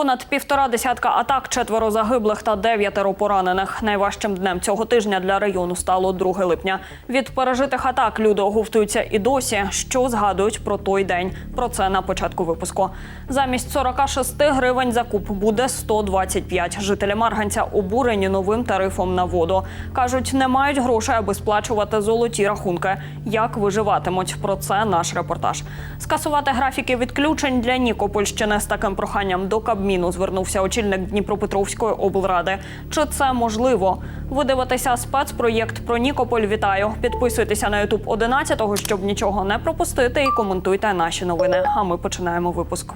Понад півтора десятка атак, четверо загиблих та дев'ятеро поранених. Найважчим днем цього тижня для району стало 2 липня. Від пережитих атак люди оговтуються і досі. Що згадують про той день? Про це на початку випуску. Замість 46 гривень за куб буде 125. Жителі Марганця обурені новим тарифом на воду. кажуть, не мають грошей, аби сплачувати золоті рахунки. Як виживатимуть? Про це наш репортаж. Скасувати графіки відключень для Нікопольщини з таким проханням до Кабміну звернувся очільник Дніпропетровської облради. Чи це можливо? Ви дивитеся спецпроєкт про Нікополь. Вітаю! Підписуйтеся на Ютуб 11-го, щоб нічого не пропустити, і коментуйте наші новини. А ми починаємо випуск.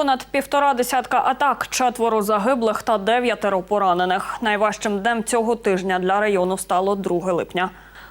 Понад півтора десятка атак, четверо загиблих та дев'ятеро поранених. Найважчим днем цього тижня для району стало 2 липня.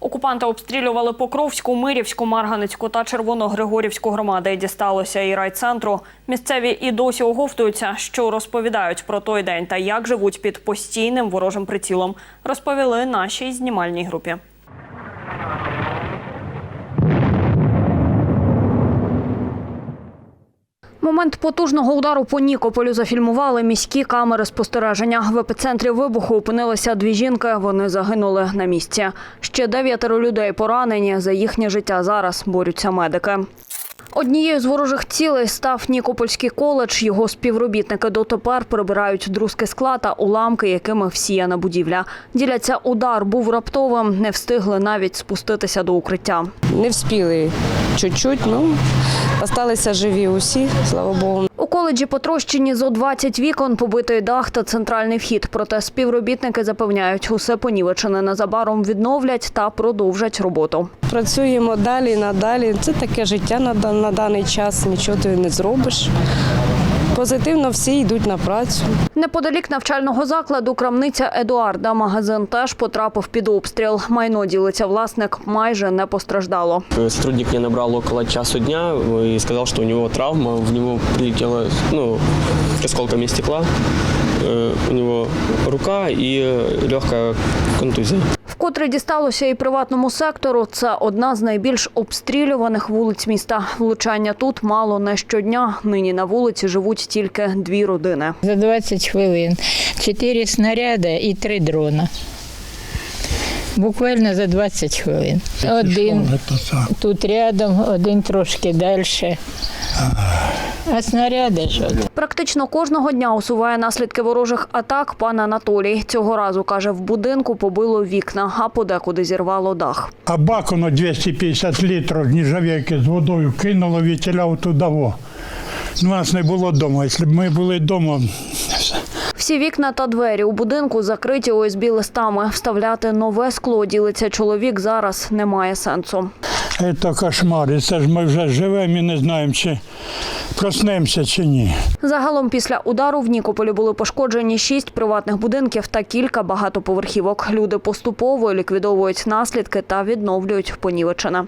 Окупанти обстрілювали Покровську, Мирівську, Марганецьку та Червоногригорівську громади. Дісталося і райцентру. Місцеві і досі оговтуються, що розповідають про той день та як живуть під постійним ворожим прицілом. Розповіли нашій знімальній групі. Момент потужного удару по Нікополю зафільмували міські камери спостереження. В епіцентрі вибуху опинилися дві жінки. Вони загинули на місці. Ще дев'ятеро людей поранені. За їхнє життя зараз борються медики. Однією з ворожих цілей став Нікопольський коледж. Його співробітники дотепер прибирають друзки скла та уламки, якими всіяна будівля. Діляться, удар був раптовим, не встигли навіть спуститися до укриття. Не вспіли чуть-чуть, ну осталися живі усі, слава Богу. Коледжі потрощені зо 20 вікон, побитий дах та центральний вхід. Проте співробітники запевняють, усе понівечене незабаром відновлять та продовжать роботу. Працюємо далі, надалі. Це таке життя на даний час, нічого ти не зробиш. Позитивно всі йдуть на працю. Неподалік навчального закладу крамниця Едуарда. Магазин теж потрапив під обстріл. Майно ділиться власник, майже не постраждало. Сотрудник мне набрал около часу дня и сказал, что у него травма, в него прилетела ну, осколками стекла, э, у него рука и легкая контузия. Вкотре дісталося і приватному сектору. Це одна з найбільш обстрілюваних вулиць міста. Влучання тут мало не щодня. Нині на вулиці живуть тільки дві родини. За 20 хвилин. Чотири снаряди і три дрона. Буквально за 20 хвилин. Один тут рядом, один трошки далі. А снаряди що? Практично кожного дня усуває наслідки ворожих атак пан Анатолій. Цього разу каже, в будинку побило вікна, а подекуди зірвало дах. А бак воно 250 літрів нержавійки з водою кинуло, вітіляв туди. Ну, У нас не було вдома. Якщо б ми були вдома, Всі вікна та двері у будинку закриті ОСБ листами. Вставляти нове скло ділиться чоловік. Зараз немає сенсу. це кошмар. Це ж ми вже живемо і не знаємо, чи проснемося чи ні. Загалом після удару в Нікополі були пошкоджені шість приватних будинків та кілька багатоповерхівок. Люди поступово ліквідовують наслідки та відновлюють понівечене.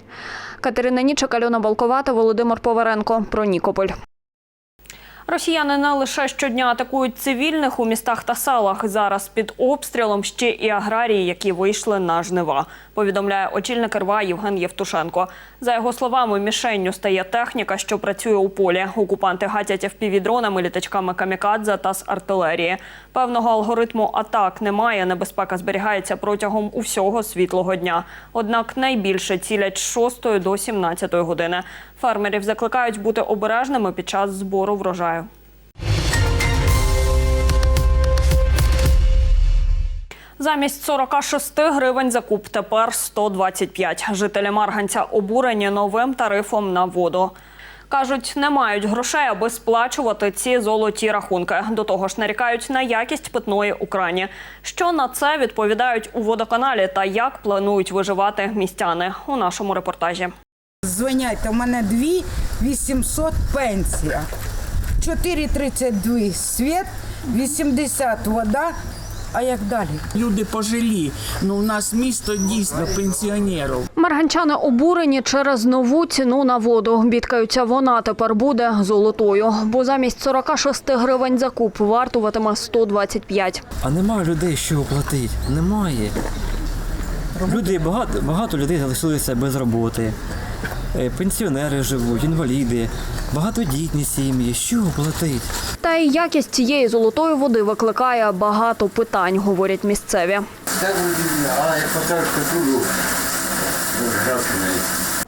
Катерина Нічик, Альона Балковата, Володимир Поваренко. Про Нікополь. Росіяни не лише щодня атакують цивільних у містах та селах. Зараз під обстрілом ще і аграрії, які вийшли на жнива. Повідомляє очільник РВА Євген Євтушенко. За його словами, мішенню стає техніка, що працює у полі. Окупанти гатять FPV-дронами, літачками камікадзе та з артилерії. Певного алгоритму атак немає. Небезпека зберігається протягом усього світлого дня. Однак найбільше цілять з 6 до 17 години. Фермерів закликають бути обережними під час збору врожаю. Замість 46 гривень за куб тепер 125. Жителі Марганця обурені новим тарифом на воду. Кажуть, не мають грошей, аби сплачувати ці золоті рахунки. До того ж, нарікають на якість питної у крані. Що на це відповідають у водоканалі та як планують виживати містяни у нашому репортажі. Звиняйте, у мене 2 800 пенсія. 4,32 світ, 80 вода. А як далі? Люди пожилі. Ну, у нас місто дійсно пенсіонерів. Марганчани обурені через нову ціну на воду. Бідкаються, вона тепер буде золотою, бо замість 46 гривень за куб вартуватиме 125. А немає людей, що оплатити. Немає. Люди багато, багато людей залишилися без роботи. Е, Пенсіонери живуть, інваліди, багатодітні сім'ї. Що платить? Та й якість цієї золотої води викликає багато питань, говорять місцеві.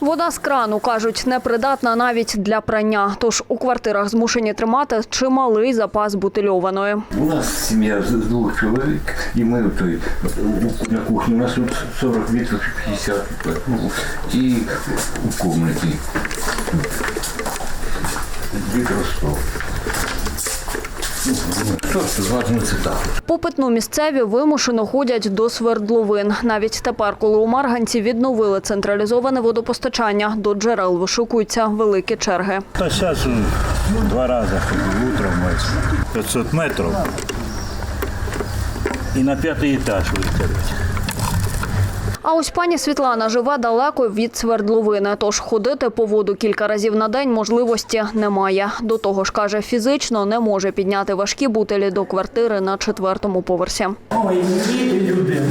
Вода з крану, кажуть, непридатна навіть для прання. Тож у квартирах змушені тримати чималий запас бутильованої. У нас сім'я з двох чоловік, і ми той, на кухні. у нас тут 40 літрів 50, і и в комнате Просто зважується так. По питну місцеві вимушено ходять до свердловин. Навіть тепер, коли у Марганці відновили централізоване водопостачання, до джерел вишукуються великі черги. Та зараз два рази ходив утром майже 500 метрів. І на п'ятий етаж виходить. А ось пані Світлана живе далеко від свердловини, тож ходити по воду кілька разів на день можливості немає. До того ж, каже, фізично не може підняти важкі бутилі до квартири на четвертому поверсі. Ой, мені люди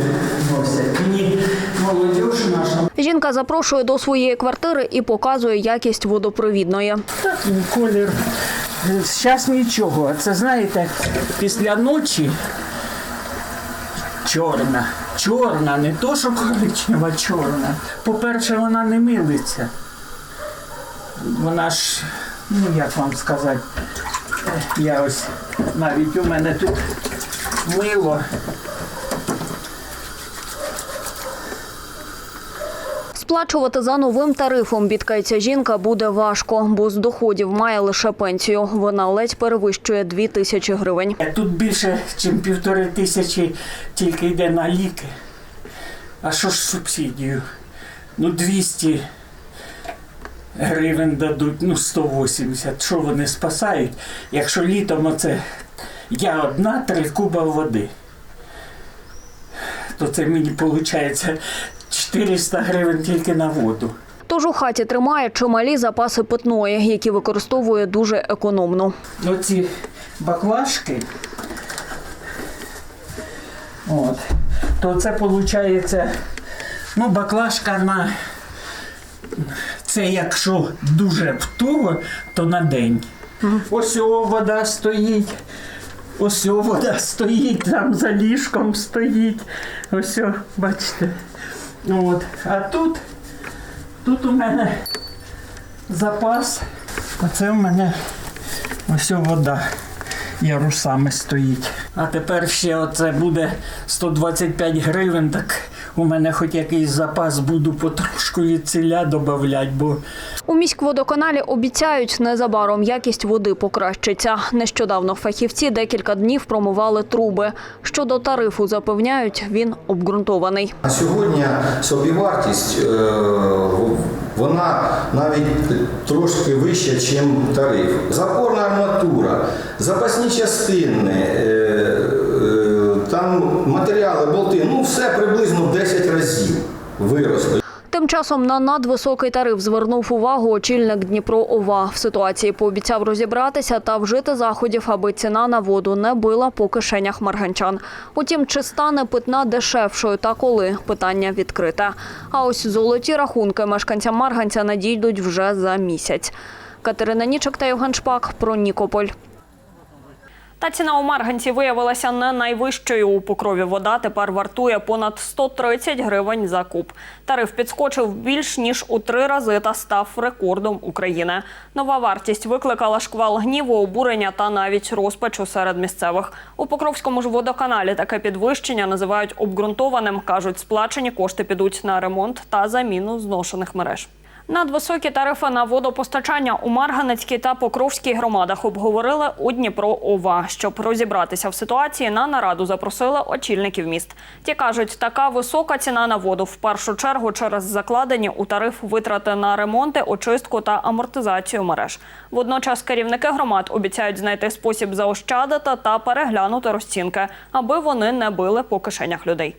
носять, мені молодь наша. Жінка запрошує до своєї квартири і показує якість водопровідної. Так, колір. Зараз нічого. Це знаєте, після ночі чорна. Чорна, не то, що коричнева, чорна. По-перше, вона не милиться. Вона ж, ну як вам сказати, я ось навіть у мене тут мило. Сплачувати за новим тарифом, бідкається жінка, буде важко, бо з доходів має лише пенсію. Вона ледь перевищує дві тисячі гривень. Тут більше, ніж півтори тисячі тільки йде на ліки. А що ж субсидію? Ну, 200 гривень дадуть, ну 180. Що вони спасають? Якщо літом оце я одна, три куба води, то це мені виходить 400 гривень тільки на воду. Тож у хаті тримає чималі запаси питної, які використовує дуже економно. Оці баклажки. От. То це виходить, ну, баклажка на. Це якщо дуже втуло, то на день. Ось вода стоїть. Ось вода стоїть, там за ліжком стоїть. Ось, бачите. От. А тут, тут у мене запас. Оце у мене ось вода ярусами стоїть. А тепер ще оце буде 125 гривень, так у мене хоч якийсь запас буду потрошку від ціля додавати, бо У міськводоканалі обіцяють, незабаром якість води покращиться. Нещодавно фахівці декілька днів промивали труби. Щодо тарифу запевняють, він обґрунтований. На сьогодні собівартість е, вона навіть трошки вища, ніж тариф. Запорна арматура, запасні частини, е, е, там матеріали, болти, ну все приблизно в 10 разів виросли. Часом на надвисокий тариф звернув увагу очільник Дніпро ОВА. В ситуації пообіцяв розібратися та вжити заходів, аби ціна на воду не била по кишенях марганчан. Утім, чи стане питна дешевшою та коли питання відкрите. А ось золоті рахунки мешканцям Марганця надійдуть вже за місяць. Катерина Нічок та Євген Шпак про Нікополь. Та ціна у Марганці виявилася не найвищою. У покрові вода тепер вартує понад 130 гривень за куб. Тариф підскочив більш ніж у три рази та став рекордом України. Нова вартість викликала шквал гніву, обурення та навіть розпачу серед місцевих. У Покровському ж водоканалі таке підвищення називають обґрунтованим. кажуть, сплачені кошти підуть на ремонт та заміну зношених мереж. Надвисокі тарифи на водопостачання у Марганецькій та Покровській громадах обговорили у Дніпро ОВА. Щоб розібратися в ситуації, на нараду запросили очільників міст. Ті кажуть, така висока ціна на воду в першу чергу через закладені у тариф витрати на ремонти, очистку та амортизацію мереж. Водночас керівники громад обіцяють знайти спосіб заощадити та переглянути розцінки, аби вони не били по кишенях людей.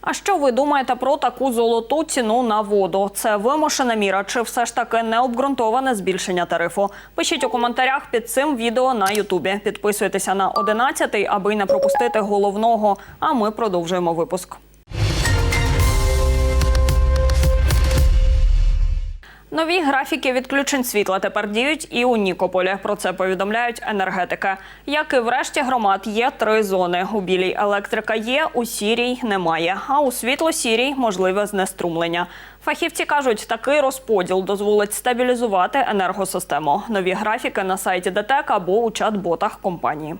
А що ви думаєте про таку золоту ціну на воду? Це вимушена міра чи все ж таки необґрунтоване збільшення тарифу? Пишіть у коментарях під цим відео на Ютубі. Підписуйтеся на 11, аби не пропустити головного. А ми продовжуємо випуск. Нові графіки відключень світла тепер діють і у Нікополі. Про це повідомляють енергетики. Як і в решті громад, є три зони. У білій електрика є, у сірій немає. А у світло-сірій можливе знеструмлення. Фахівці кажуть, такий розподіл дозволить стабілізувати енергосистему. Нові графіки на сайті ДТЕК або у чат-ботах компанії.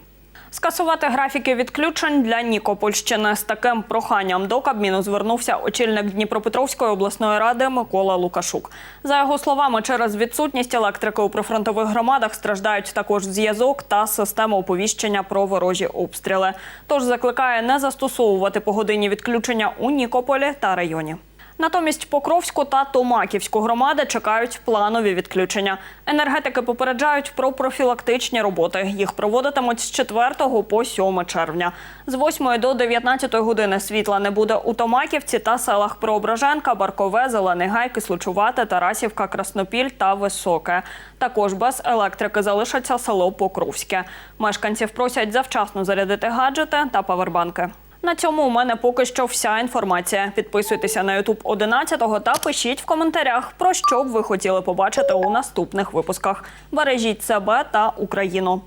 Скасувати графіки відключень для Нікопольщини з таким проханням до Кабміну звернувся очільник Дніпропетровської обласної ради Микола Лукашук. За його словами, через відсутність електрики у прифронтових громадах страждають також зв'язок та система оповіщення про ворожі обстріли. Тож закликає не застосовувати погодинні відключення у Нікополі та районі. Натомість Покровську та Томаківську громади чекають планові відключення. Енергетики попереджають про профілактичні роботи. Їх проводитимуть з 4 по 7 червня. З 8 до 19 години світла не буде у Томаківці та селах Преображенка, Баркове, Зелений Гай, Кислучувате, Тарасівка, Краснопіль та Високе. Також без електрики залишиться село Покровське. Мешканців просять завчасно зарядити гаджети та павербанки. На цьому у мене поки що вся інформація. Підписуйтеся на Ютуб 11 та пишіть в коментарях, про що б ви хотіли побачити у наступних випусках. Бережіть себе та Україну.